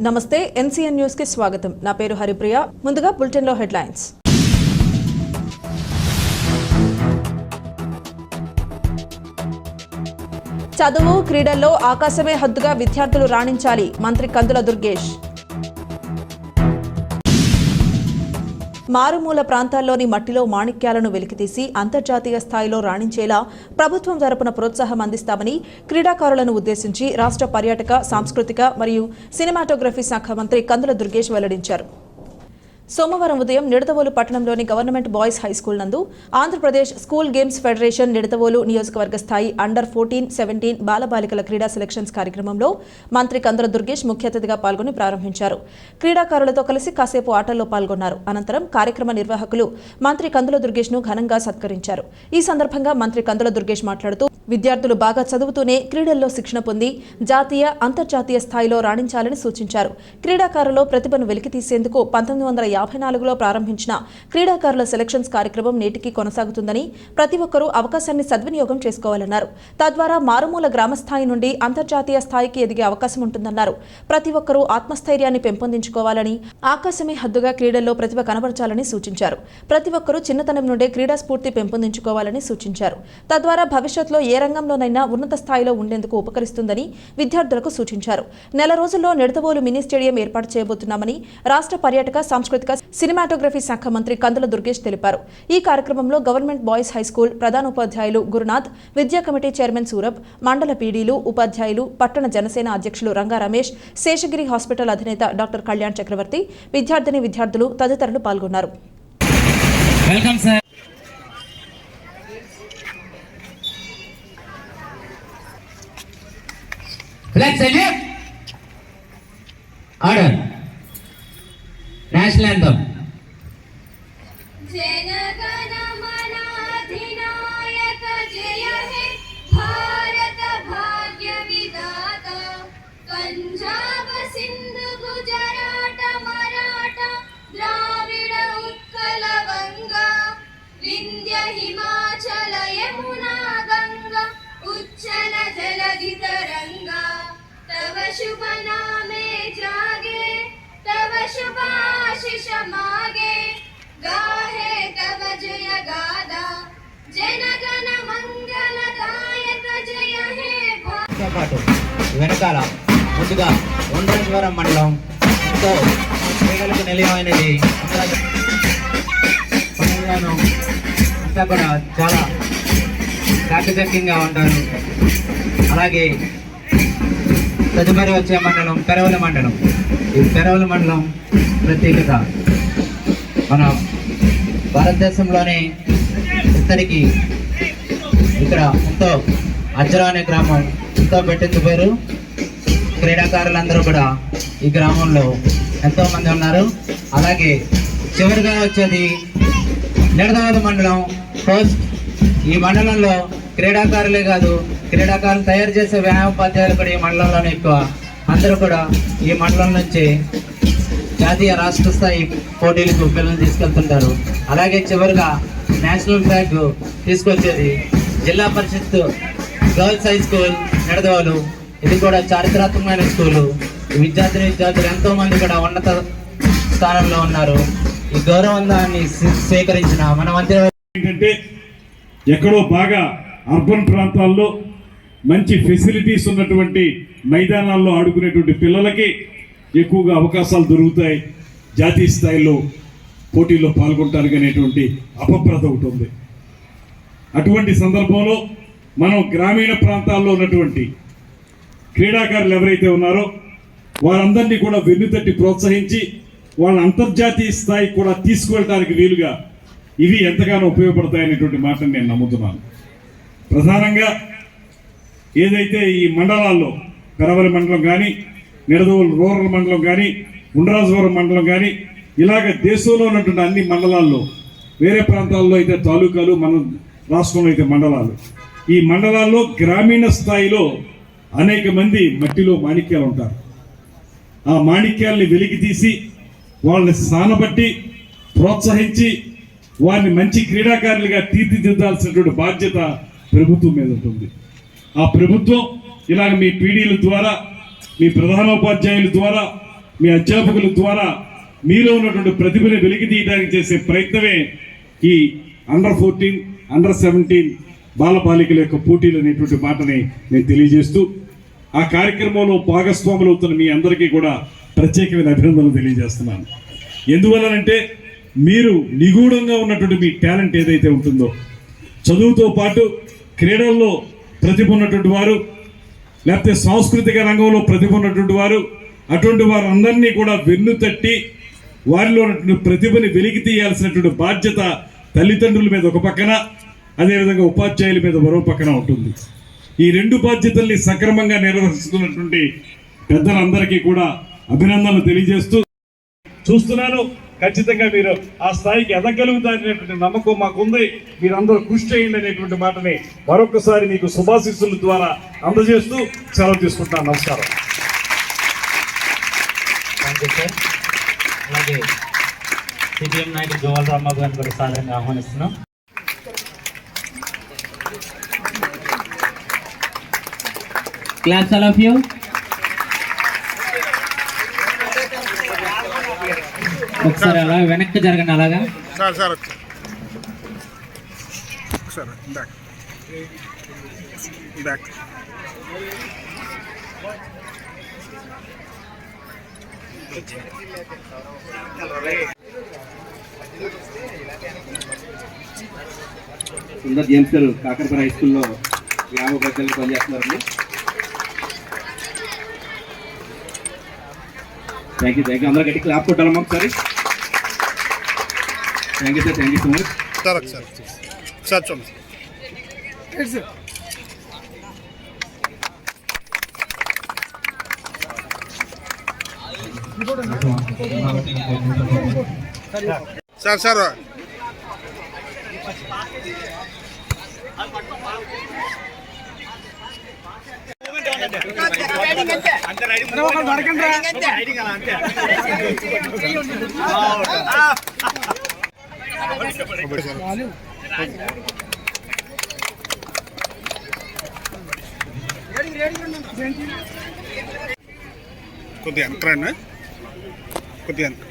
నమస్తే ఎన్సీఎన్ న్యూస్కి స్వాగతం. నా పేరు హరిప్రియ. ముందుగా బులెటిన్లో హెడ్లైన్స్. చదువు క్రీడల్లో ఆకాశమే హద్దుగా విద్యార్థులు రాణించాలి. మంత్రి కందుల దుర్గేష్. మారుమూల ప్రాంతాల్లోని మట్టిలో మాణిక్యాలను వెలికితీసి అంతర్జాతీయ స్థాయిలో రాణించేలా ప్రభుత్వం తరపున ప్రోత్సాహం అందిస్తామని క్రీడాకారులను ఉద్దేశించి రాష్ట్ర పర్యాటక సాంస్కృతిక మరియు సినిమాటోగ్రఫీ శాఖ మంత్రి కందుల దుర్గేష్ వెల్లడించారు. సోమవారం ఉదయం నిడతవోలు పట్టణంలోని గవర్నమెంట్ బాయ్స్ హై స్కూల్ నందు Andhra Pradesh school games federation Nidadavolu నియోజకవర్గ స్థాయి అండర్ ఫోర్టీన్ సెవెంటీన్ బాలబాలికల క్రీడా సెలక్షన్స్ కార్యక్రమంలో మంత్రి కందుల దుర్గేష్ ముఖ్య అతిథిగా పాల్గొని ప్రారంభించారు. క్రీడాకారులతో కలిసి కాసేపు ఆటల్లో పాల్గొన్నారు. అనంతరం కార్యక్రమ నిర్వాహకులు మంత్రి కందుల దుర్గేష్ను ఘనంగా సత్కరించారు. ఈ సందర్భంగా మంత్రి కందుల దుర్గేష్ మాట్లాడుతూ విద్యార్థులు బాగా చదువుతూనే క్రీడల్లో శిక్షణ పొంది జాతీయ అంతర్జాతీయ స్థాయిలో రాణించాలని సూచించారు. క్రీడాకారుల్లో ప్రతిభను వెలికితీసేందుకు పంతొమ్మిది వందల యాభై నాలుగులో ప్రారంభించిన క్రీడాకారుల సెలక్షన్స్ కార్యక్రమం నేటికి కొనసాగుతుందని ప్రతి ఒక్కరూ అవకాశాన్ని సద్వినియోగం చేసుకోవాలన్నారు. తద్వారా మారుమూల గ్రామ స్థాయి నుండి అంతర్జాతీయ స్థాయికి ఎదిగే అవకాశం ఉంటుందన్నారు. ప్రతి ఒక్కరూ ఆత్మస్థైర్యాన్ని పెంపొందించుకోవాలని ఆకాశమే హద్దుగా క్రీడల్లో ప్రతిభ కనబరచాలని సూచించారు. ప్రతి ఒక్కరూ చిన్నతనం నుండే క్రీడా స్ఫూర్తి పెంపొందించుకోవాలని సూచించారు. తద్వారా భవిష్యత్తులో ఏ రంగంలోనైనా ఉన్నత స్థాయిలో ఉండేందుకు ఉపకరిస్తుందని విద్యార్థులకు సూచించారు. నెల రోజుల్లో నిడతవోలు మినీ స్టేడియం ఏర్పాటు చేయబోతున్నామని రాష్ట్ర పర్యాటక సాంస్కృతిక సినిమాటోగ్రఫీ శాఖ మంత్రి కందుల దుర్గేష్ తెలిపారు. ఈ కార్యక్రమంలో గవర్నమెంట్ బాయ్స్ హై స్కూల్ ప్రధాన ఉపాధ్యాయులు గురునాథ్ విద్యా కమిటీ చైర్మన్ సూరబ్ మండల పీడీలు ఉపాధ్యాయులు పట్టణ జనసేన అధ్యక్షులు రంగా రమేష్ శేషగిరి హాస్పిటల్ అధినేత డాక్టర్ కళ్యాణ్ చక్రవర్తి విద్యార్థిని విద్యార్థులు తదితరులు పాల్గొన్నారు. Welcome sir. flags and order national anthem जनगणमनाधिनायक जय हे भारत भाग्य विदाता पंजाब सिंधु गुजरात मराठा द्राविड उत्कल गंगा विंध्य हिमा పాటు వెనకాల ముందుగా ఒండ్రేశ్వరం మండలం. ఎంతో క్రీడలకు నిలయమైనది అంతా కూడా చాలా చాకచక్యంగా ఉంటారు అలాగే తదుపరి వచ్చే మండలం పెరవల మండలం. ఈ పెరవల మండలం ప్రత్యేకత మన భారతదేశంలోనే ఇద్దరికి ఇక్కడ ఎంతో అజ్రా అనే గ్రామం ఎంతో పెట్టింది పేరు. క్రీడాకారులందరూ కూడా ఈ గ్రామంలో ఎంతో మంది ఉన్నారు. అలాగే చివరిగా వచ్చేది నిడదవోలు మండలం ఫస్ట్ ఈ మండలంలో క్రీడాకారులే కాదు క్రీడాకారులు తయారు చేసే వ్యాయామోపాధ్యాయులు కూడా ఈ మండలంలోనే ఎక్కువ. అందరూ కూడా ఈ మండలం నుంచి జాతీయ రాష్ట్ర స్థాయి పోటీలకు పిల్లలు తీసుకెళ్తుంటారు. అలాగే చివరిగా నేషనల్ ఫ్లాగ్ తీసుకొచ్చేది Zilla Parishad girls high school Nidadavolu ఇది కూడా చారిత్రాత్మకమైన స్కూలు. ఈ విద్యార్థిని విద్యార్థులు ఎంతో మంది కూడా ఉన్నత స్థానంలో ఉన్నారు. ఈ గౌరవాన్ని స్వీకరించిన మన మంత్రి ఏంటంటే ఎక్కడో బాగా అర్బన్ ప్రాంతాల్లో మంచి ఫెసిలిటీస్ ఉన్నటువంటి మైదానాల్లో ఆడుకునేటువంటి పిల్లలకి ఎక్కువగా అవకాశాలు దొరుకుతాయి. జాతీయ స్థాయిలో పోటీల్లో పాల్గొంటానికి అనేటువంటి అపప్రత ఒకటి ఉంది. అటువంటి సందర్భంలో మనం గ్రామీణ ప్రాంతాల్లో ఉన్నటువంటి క్రీడాకారులు ఎవరైతే ఉన్నారో వారందరినీ కూడా వెన్నుతట్టి ప్రోత్సహించి వాళ్ళ అంతర్జాతీయ స్థాయికి కూడా తీసుకువెళ్ళడానికి వీలుగా ఇవి ఎంతగానో ఉపయోగపడతాయనేటువంటి మాటను నేను నమ్ముతున్నాను. ప్రధానంగా ఏదైతే ఈ మండలాల్లో పెరవలి మండలం కానీ నిడదవోలు రూరల్ మండలం కానీ ఉండరాజవరం మండలం కానీ ఇలాగ దేశంలో ఉన్నటువంటి అన్ని మండలాల్లో వేరే ప్రాంతాల్లో అయితే తాలూకాలు మన రాష్ట్రంలో అయితే మండలాలు. ఈ మండలాల్లో గ్రామీణ స్థాయిలో అనేక మంది మట్టిలో మాణిక్యాలు ఉంటారు. ఆ మాణిక్యాల్ని వెలికి తీసి వాళ్ళని స్థానబట్టి ప్రోత్సహించి వారిని మంచి క్రీడాకారులుగా తీర్చిదిద్దాల్సినటువంటి బాధ్యత ప్రభుత్వం మీద ఉంటుంది. ఆ ప్రభుత్వం ఇలాగ మీ పీడీల ద్వారా మీ ప్రధానోపాధ్యాయుల ద్వారా మీ అధ్యాపకుల ద్వారా మీలో ఉన్నటువంటి ప్రతిభను వెలికి తీయడానికి చేసే ప్రయత్నమే ఈ అండర్ ఫోర్టీన్ అండర్ సెవెంటీన్ బాలబాలికల యొక్క పోటీలు అనేటువంటి మాటని నేను తెలియజేస్తూ ఆ కార్యక్రమంలో భాగస్వాములు అవుతున్న మీ అందరికీ కూడా ప్రత్యేకమైన అభినందనలు తెలియజేస్తున్నాను. ఎందువలనంటే మీరు నిగూఢంగా ఉన్నటువంటి మీ టాలెంట్ ఏదైతే ఉంటుందో చదువుతో పాటు క్రీడల్లో ప్రతిభ ఉన్నటువంటి వారు లేకపోతే సాంస్కృతిక రంగంలో ప్రతిభ ఉన్నటువంటి వారు అటువంటి వారందరినీ కూడా వెన్ను తట్టి వారిలో ఉన్నటువంటి ప్రతిభని వెలికి తీయాల్సినటువంటి బాధ్యత తల్లిదండ్రుల మీద ఒక పక్కన అదేవిధంగా ఉపాధ్యాయుల మీద మరో పక్కన ఉంటుంది ఈ రెండు బాధ్యతల్ని సక్రమంగా నిర్వహిస్తున్నటువంటి పెద్దలందరికీ కూడా అభినందనలు తెలియజేస్తూ చూస్తున్నాను. ఖచ్చితంగా మీరు ఆ స్థాయికి ఎదగలుగుతారనేటువంటి నమ్మకం మాకుంది. మీరందరూ కృషి చేయండి అనేటువంటి మాటని మరొకసారి మీకు శుభాశిస్సుల ద్వారా అందజేస్తూ సెలవు తీసుకుంటున్నాను. నమస్కారం. సార్ అలాగే సిపిఎం నాయకుడు జోవల్ రాంబాబు గారిని కూడా సాధారణంగా ఆహ్వానిస్తున్నాం. క్లాస్ ఆల్ ఆఫ్ యూ ఒకసారి అలా వెనక్కి జరగండి అలాగా. Sir sir back back Sundar James గారు కాకరపల్లి హై స్కూల్లో గ్రామ ఉపాధ్యాయులు పనిచేస్తున్నారండి. థ్యాంక్ యూ థ్యాంక్ యూ అందరూ గట్టి క్లాప్ కొట్టాలమ్మా ఒకసారి. Thank you sir thank you so much sir ఒకసారి. సార్ చూడండి. సార్ సార్ కొద్దిగా వెనక రండి. కొద్దిగా వెనక